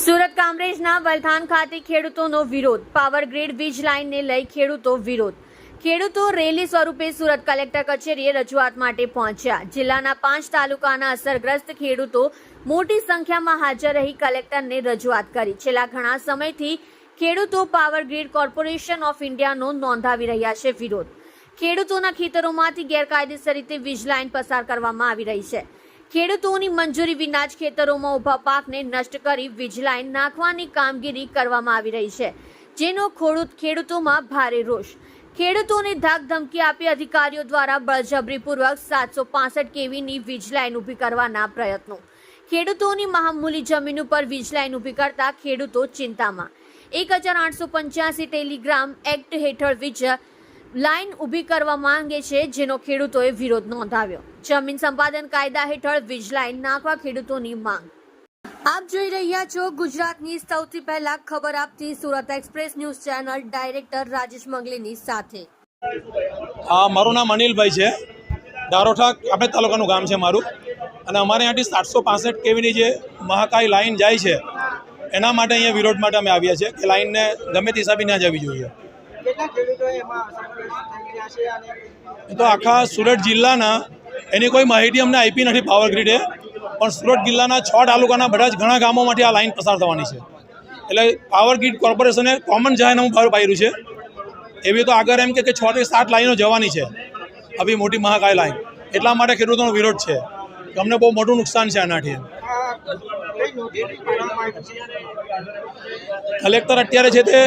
સુરત કામરેજના વલથાન ખાતે ખેડૂતોનો વિરોધ. પાવર ગ્રીડ વીજ લાઇનને લઈ ખેડૂતો વિરોધ. ખેડૂતો રેલી સ્વરૂપે સુરત કલેક્ટર કચેરીએ રજૂઆત માટે પહોંચ્યા. જિલ્લાના પાંચ તાલુકાના અસરગ્રસ્ત ખેડૂતો મોટી સંખ્યામાં હાજર રહી કલેક્ટરને રજૂઆત કરી. છેલ્લા ઘણા સમયથી ખેડૂતો પાવર ગ્રીડ કોર્પોરેશન ઓફ ઇન્ડિયાનો નોંધાવી રહ્યા છે વિરોધ. ખેડૂતોના ખેતરોમાંથી ગેરકાયદેસર રીતે વીજ લાઇન પસાર કરવામાં આવી રહી છે. ખેડૂતોની મંજૂરી વિના જ ખેતરોમાં ઊભા પાકને નષ્ટ કરી વીજ લાઇન નાખવાની કામગીરી કરવામાં આવી રહી છે, જેનો ખેડૂત ખેડૂતોમાં ભારે રોષ. ખેડૂતોને ધાક ધમકી આપી અધિકારીઓ દ્વારા બળજબરીપૂર્વક સાતસો પાસઠ કેવીની વીજ લાઇન ઊભી કરવાના પ્રયત્નો. ખેડૂતોની મહામૂલી જમીન ઉપર વીજ લાઇન ઊભી કરતા ખેડૂતો ચિંતામાં. એક હજાર આઠસો પંચ્યાસી ટેલિગ્રામ એક્ટ હેઠળ વીજ લાઇન ઊભી કરવા માંગે છે, જેનો ખેડૂતોએ વિરોધ નોંધાવ્યો. જમીન સંપાદન કાયદા હેઠળ વીજ લાઇન નાખવા ખેડૂતોની માંગ. આપ જોઈ રહ્યા છો ગુજરાતની સૌથી પહેલા ખબર આપતી Surat express news channel director Rajesh મંગલીની સાથે. હા મારું નામ અનિલભાઈ છે. દારોઠા આપણે તાલુકાનું ગામ છે મારું. અને અમારે અહીંયાથી સાતસો પાસઠ કેવીની જે મહાકાય લાઈન જાય છે, એના માટે અહીંયા વિરોધ માટે અમે આવ્યા છીએ કે લાઈનને ગમે તે હિસાબે ના જવી જોઈએ. એ તો આખા સુરત જિલ્લાના એની કોઈ માહિતી અમને આપી નથી પાવર ગ્રીડે પણ સુરત જિલ્લાના છ તાલુકાના બધા જ ઘણા ગામોમાંથી આ લાઈન પસાર થવાની છે. એટલે પાવર ગ્રીડ કોર્પોરેશને કોમન જાહેરનામું બહાર પાડ્યું છે. એવી તો આગળ એમ કે છ થી સાત લાઈનો જવાની છે. આવી મોટી મહાકાય લાઈન એટલા માટે ખેડૂતોનો વિરોધ છે. અમને બહુ મોટું નુકસાન છે આનાથી. કલેક્ટર અત્યારે છે તે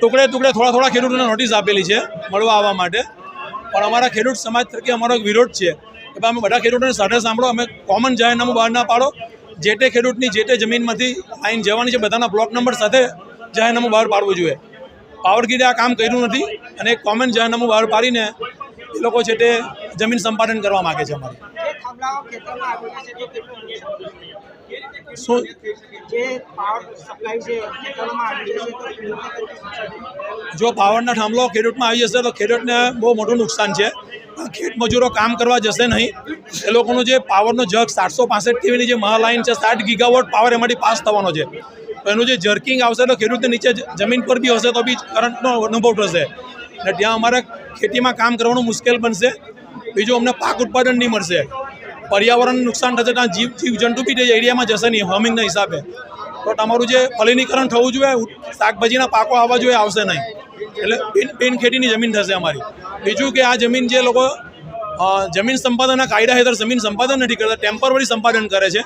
ટુકડે ટુકડે થોડા થોડા ખેડૂતોને નોટિસ આપેલી છે, મળવા આવવા માટે. પણ અમારા ખેડૂત સમાજ તરીકે અમારો એક વિરોધ છે કે ભાઈ અમે બધા ખેડૂતોને સાથે સાંભળો, અમે કોમન જાહેરનામું બહાર ના પાડો. જે તે ખેડૂતની, જે તે જમીનમાંથી આઈને જવાની છે, બધાના બ્લોક નંબર સાથે જાહેરનામું બહાર પાડવું જોઈએ. પાવરગીરે આ કામ કર્યું નથી અને એક કોમન જાહેરનામું બહાર પાડીને એ લોકો છે તે જમીન સંપાદન કરવા માગે છે અમારી. શું? જો પાવરના થાંભલો ખેડૂતમાં આવી જશે તો ખેડૂતને બહુ મોટું નુકસાન છે. ખેત મજૂરો કામ કરવા જશે નહીં. એ લોકોનું જે પાવરનો જગ સાતસો પાસઠ કેવીની જે મહાલાઇન છે સાઠ ગીગાવોટ પાવર એમાંથી પાસ થવાનો છે. તો એનું જે જર્કિંગ આવશે તો ખેડૂતને નીચે જમીન પર બી હશે તો બી કરંટનો અનુભવ થશે. અને ત્યાં અમારે ખેતીમાં કામ કરવાનું મુશ્કેલ બનશે. બીજું અમને પાક ઉત્પાદન નહીં મળશે. પર્યાવરણ નુકસાન થશે ત્યાં જીવ જીવ જંતુ બી તે એરિયામાં જશે નહીં, હોમિંગના હિસાબે. તો તમારું જે ફલીનીકરણ થવું જોઈએ શાકભાજીના પાકો આવવા જોઈએ, આવશે નહીં. એટલે બિન બિન ખેતીની જમીન થશે અમારી. બીજું કે આ જમીન જે લોકો જમીન સંપાદનના કાયદા હેઠળ જમીન સંપાદન નથી કરતા, ટેમ્પરરી સંપાદન કરે છે.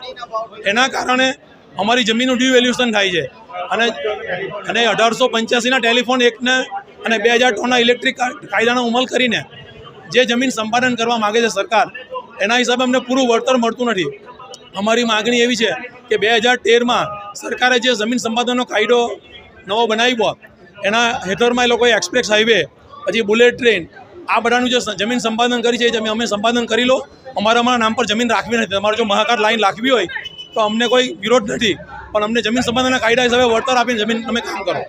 એના કારણે અમારી જમીનનું ડિવેલ્યુશન થાય છે. અને અને અઢારસો પંચ્યાસીના ટેલિફોન એક્ટને અને બે હજાર ટોનના ઇલેક્ટ્રિક કાયદાનો અમલ કરીને જે જમીન સંપાદન કરવા માગે છે સરકાર એના હિસાબે અમને પૂરું વળતર મળતું નથી. અમારી માગણી એવી છે કે બે હજાર તેરમાં સરકારે જે જમીન સંપાદનનો કાયદો નવો બનાવ્યો, એના હેઠળમાં એ લોકોએ એક્સપ્રેસ હાઈવે પછી બુલેટ ટ્રેન આ બધાનું જે જમીન સંપાદન કરી છે એ અમે સંપાદન કરી લો. અમારા અમારા નામ પર જમીન રાખવી નથી. તમારે જો મહાકાર લાઈન રાખવી હોય તો અમને કોઈ વિરોધ નથી. પણ અમને જમીન સંપાદનના કાયદા હિસાબે વળતર આપીને જમીન તમે કામ કરો.